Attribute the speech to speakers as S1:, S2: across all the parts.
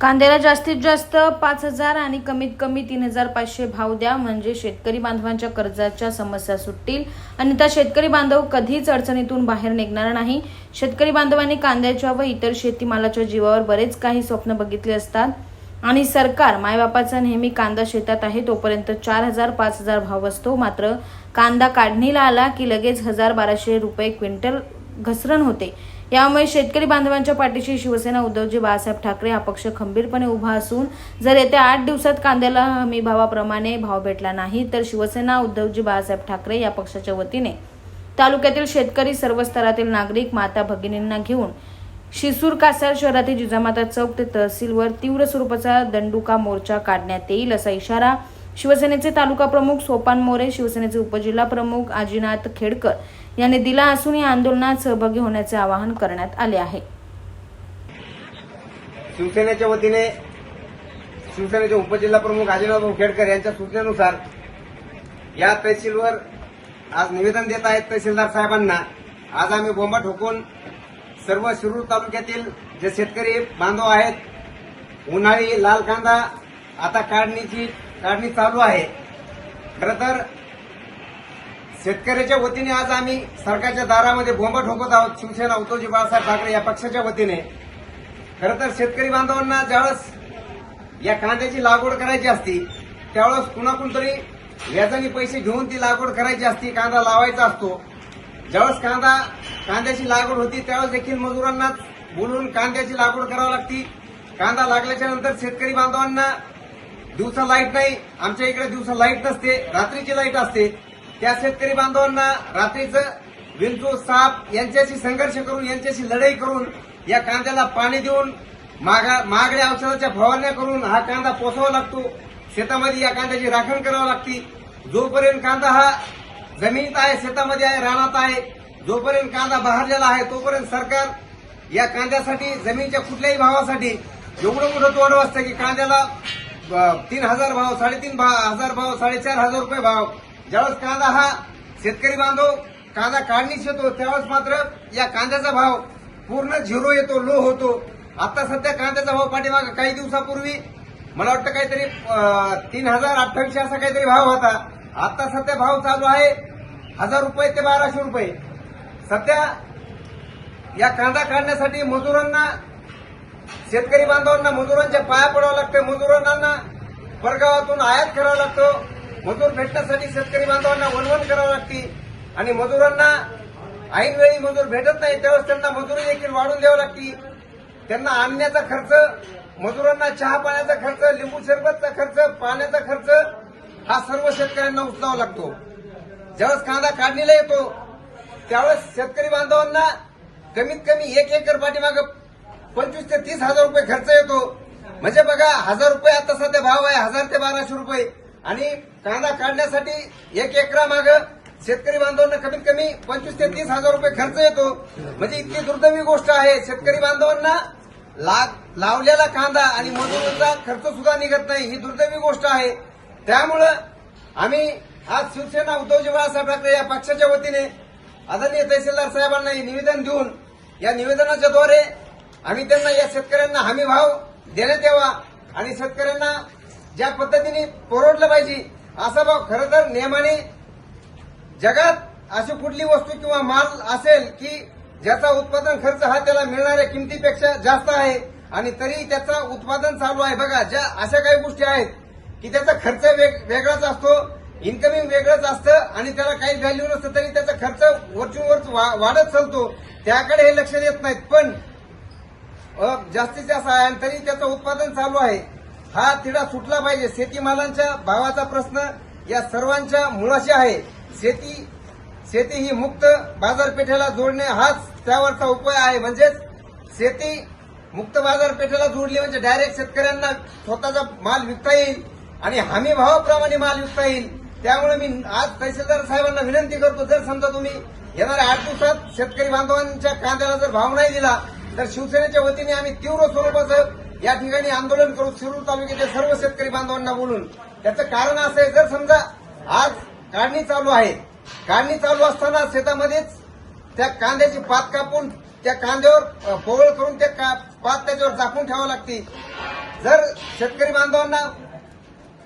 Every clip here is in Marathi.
S1: कांद्याला जास्तीत जास्त पाच हजार आणि कमीत कमी तीन हजार पाचशे भाव द्या. म्हणजे शेतकरी बांधवांच्या कर्जाच्या समस्या सुटतील. आणि त्या शेतकरी बांधव कधीच अडचणीतून बाहेर निघणार नाही. शेतकरी बांधवांनी कांद्याच्या व इतर शेतीमालाच्या जीवावर बरेच काही स्वप्न बघितले असतात. आणि सरकार मायबापाचा नेहमी कांदा शेतात आहे तोपर्यंत चार हजार पाच हजार भाव असतो. मात्र कांदा काढणीला आला की लगेच हजार बाराशे रुपये क्विंटल घसरण होते. यामुळे शेतकरी बांधवांच्या पाठीशी शिवसेना उद्धवजी बाळासाहेब ठाकरे हा पक्ष खंबीरपणे उभा असून जर येत्या आठ दिवसात कांद्याला हमी भावाप्रमाणे भाव भेटला नाही तर शिवसेना उद्धवजी बाळासाहेब ठाकरे या पक्षाच्या वतीने तालुक्यातील शेतकरी सर्व स्तरातील नागरिक माता भगिनींना घेऊन शिसूर कासार शहरातील जिजामाता चौक ते तहसीलवर तीव्र स्वरूपाचा दंडुका मोर्चा काढण्यात येईल असा इशारा शिवसेनेचे तालुका प्रमुख सोपान मोरे शिवसेनेचे उपजिल्हा प्रमुख आजीनाथ खेडकर यांनी दिला असून या आंदोलनात सहभागी होण्याचे आवाहन करण्यात आले आहे.
S2: शिवसेनेच्या वतीने शिवसेनेचे उपजिल्हा प्रमुख अजिनाथ खेडकर यांच्या सूचनेनुसार या तहसीलवर आज निवेदन देत आहेत तहसीलदार साहेबांना. आज आम्ही बोंबा ठोकून सर्व शिरूर तालुक्यातील जे शेतकरी बांधव आहेत उन्हाळी लाल कांदा आता काढणीची काढणी चालू आहे. खरं तर शेतकऱ्याच्या वतीने आज आम्ही सरकारच्या दारामध्ये बोंबा ठोकत आहोत. शिवसेना उद्धवजी बाळासाहेब ठाकरे या पक्षाच्या वतीने. खरं तर शेतकरी बांधवांना ज्यावेळेस या कांद्याची लागवड करायची असती त्यावेळेस कुणाकुण तरी व्याजाने पैसे घेऊन ती लागवड करायची असती कांदा लावायचा असतो. ज्यावेळेस कांदा कांद्याची लागवड होती त्यावेळेस देखील मजुरांना बोलून कांद्याची लागवड करावी लागती. कांदा लागल्याच्या नंतर शेतकरी बांधवांना दिवसा लाइट नाही आमच्या इकडे दिवसा लाइट नसते रात्रीची लाइट असते. त्या शेतकरी बांधवांना रात्रीचं विंचू साप यांच्याशी संघर्ष करून यांच्याशी लढाई करून या कांद्याला पाणी देऊन मागा महागड्या औषधाच्या फवारण्या करून हा कांदा पोसावा लागतो. शेतामध्ये या कांद्याची राखण करावी लागते. जोपर्यंत कांदा हा जमिनीत आहे शेतामध्ये आहे रानात आहे जोपर्यंत कांदा बहारलेला आहे तोपर्यंत सरकार या कांद्यासाठी जमिनीच्या कुठल्याही भावासाठी एवढं मोठं तोडव असतं की कांद्याला तीन हजार भाव साडेतीन भा- हजार भाव साडेचार हजार रुपये भाव ज्यावेळेस कांदा हा शेतकरी बांधव कांदा काढणीस येतो त्यावेळेस मात्र या कांद्याचा भाव पूर्ण झिरो येतो लो होतो. आता सध्या कांद्याचा भाव पाठीमाग काही दिवसापूर्वी मला वाटतं काहीतरी तीन हजार अठ्ठावीसशे असा काहीतरी भाव होता. आता सध्या भाव चालू आहे हजार रुपये ते बाराशे रुपये. सध्या या कांदा काढण्यासाठी मजुरांना शेतकरी बांधवांना मजुरांच्या पाया पडावं लागतं मजुरांना परगावातून आयात करावा लागतो. मजूर भेटण्यासाठी शेतकरी बांधवांना वणवण करावं लागते. आणि मजुरांना ऐनवेळी मजूर भेटत नाही त्यावेळेस त्यांना मजुरी देखील वाढून द्यावी लागते. त्यांना आणण्याचा खर्च मजुरांना चहा पाण्याचा खर्च लिंबू सरबतचा खर्च पाण्याचा खर्च हा सर्व शेतकऱ्यांना उचलावा लागतो. ज्यावेळेस कांदा काढणीला येतो त्यावेळेस शेतकरी बांधवांना कमीत कमी एक एकर पाठीमाग पंचवीस ते तीस हजार रुपये खर्च येतो. म्हणजे बघा हजार रुपये आता सध्या भाव आहे हजार ते बाराशे रुपये. आणि कांदा काढण्यासाठी एक एकरा माग शेतकरी बांधवांना कमीत कमी पंचवीस ते तीस हजार रुपये खर्च येतो. म्हणजे इतकी दुर्दैवी गोष्ट आहे. शेतकरी बांधवांना लावलेला कांदा आणि मजुरीचा खर्च सुद्धा निघत नाही. ही दुर्दैवी गोष्ट आहे. त्यामुळं आम्ही आज शिवसेना उद्धवजी बाळासाहेब ठाकरे या पक्षाच्या वतीने आदरणीय तहसीलदार साहेबांना हे निवेदन देऊन या निवेदनाच्या द्वारे आम्ही त्यांना या शेतकऱ्यांना हमी भाव देण्यात यावा आणि शेतकऱ्यांना ज्या पद्धतीने परवडलं पाहिजे असा भाव खरं तर नियमाने जगात अशी कुठली वस्तू किंवा माल असेल की ज्याचा उत्पादन खर्च हा त्याला मिळणाऱ्या किमतीपेक्षा जास्त आहे आणि तरी त्याचा उत्पादन चालू आहे. बघा ज्या अशा काही गोष्टी आहेत की त्याचा खर्च वेग- वेगळाच असतो इन्कमिंग वेगळंच असतं आणि त्याला काही व्हॅल्यू नसतं तरी त्याचा खर्च वरचून वर वा- वाढत चालतो. त्याकडे हे लक्ष देत नाहीत. पण जास्तीत जास्त आहे आणि तरी त्याचं उत्पादन चालू आहे. हा तिढा सुटला पाहिजे. शेतीमालांच्या भावाचा प्रश्न या सर्वांच्या मुळाशी आहे. शेती शेती ही मुक्त बाजारपेठेला जोडणे हाच त्यावरचा उपाय आहे. म्हणजेच शेती मुक्त बाजारपेठेला जोडली म्हणजे डायरेक्ट शेतकऱ्यांना स्वतःचा माल विकता येईल आणि हमी भावाप्रमाणे माल विकता येईल. त्यामुळे मी आज तहसीलदार साहेबांना विनंती करतो जर समजा तुम्ही येणाऱ्या आठ दिवसात शेतकरी बांधवांच्या कांद्याला जर भाव नाही दिला तर शिवसेनेच्या वतीने आम्ही तीव्र स्वरूपाचं या ठिकाणी आंदोलन करून शिरूर तालुक्याच्या सर्व शेतकरी बांधवांना बोलून त्याचं कारण असं आहे जर समजा आज काढणी चालू आहे काढणी चालू असताना शेतामध्येच त्या कांद्याची पात कापून त्या कांद्यावर पोवळ करून त्या का- पात त्याच्यावर झाकून ठेवावं लागते. जर शेतकरी बांधवांना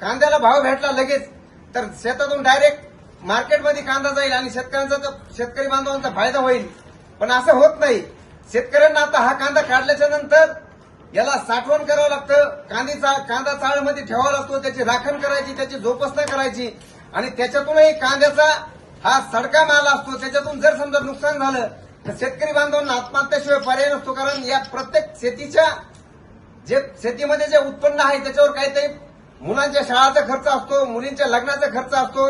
S2: कांद्याला भाव भेटला लगेच तर शेतातून डायरेक्ट मार्केटमध्ये कांदा जाईल आणि शेतकऱ्यांचा तर शेतकरी बांधवांचा फायदा होईल. पण असं होत नाही. शेतकऱ्यांना आता हा कांदा काढल्याच्या नंतर याला साठवण करावं लागतं. कांदीचा कांदा चाळमध्ये ठेवावा लागतो. त्याची राखण करायची त्याची जोपासना करायची. आणि त्याच्यातूनही कांद्याचा हा सडका माल असतो. त्याच्यातून जर समजा नुकसान झालं तर शेतकरी बांधवांना आत्महत्याशिवाय पर्याय नसतो. कारण या प्रत्येक शेतीच्या जे शेतीमध्ये जे उत्पन्न आहे त्याच्यावर काहीतरी मुलांच्या शाळाचा खर्च असतो मुलींच्या लग्नाचा खर्च असतो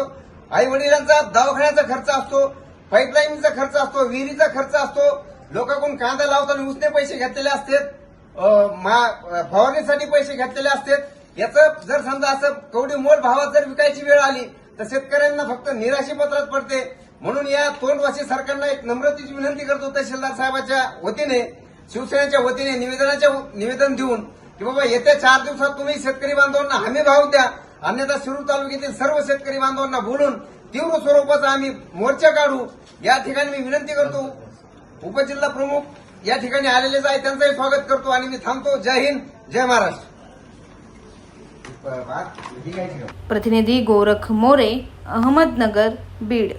S2: आई वडिलांचा दवाखान्याचा खर्च असतो पाईपलाईनचा खर्च असतो विहिरीचा खर्च असतो. लोकांकडून कांदा लावताना उसने पैसे घेतलेले असतात. फवारणीसाठी पैसे घेतलेले असतात याचं जर समजा असं कवडी मोल भावात जर विकायची वेळ आली तर शेतकऱ्यांना फक्त निराशी पत्रात पडते. म्हणून या तोंडवासी सरकारला एक नम्रतेची विनंती करतो तहसीलदार साहेबाच्या वतीने शिवसेनेच्या वतीने निवेदनाच्या निवेदन देऊन की बाबा येत्या चार दिवसात तुम्ही शेतकरी बांधवांना हमी भाव द्या. अन्यथा शिरूर तालुक्यातील सर्व शेतकरी बांधवांना बोलून तीव्र स्वरूपाचा आम्ही मोर्चा काढू. या ठिकाणी मी विनंती करतो उपजिल्हा प्रमुख या ठिकाणी आलेलेच आहे त्यांचंही स्वागत करतो आणि मी थांबतो. जय हिंद जय महाराष्ट्र.
S1: प्रतिनिधी गोरख मोरे अहमदनगर बीड.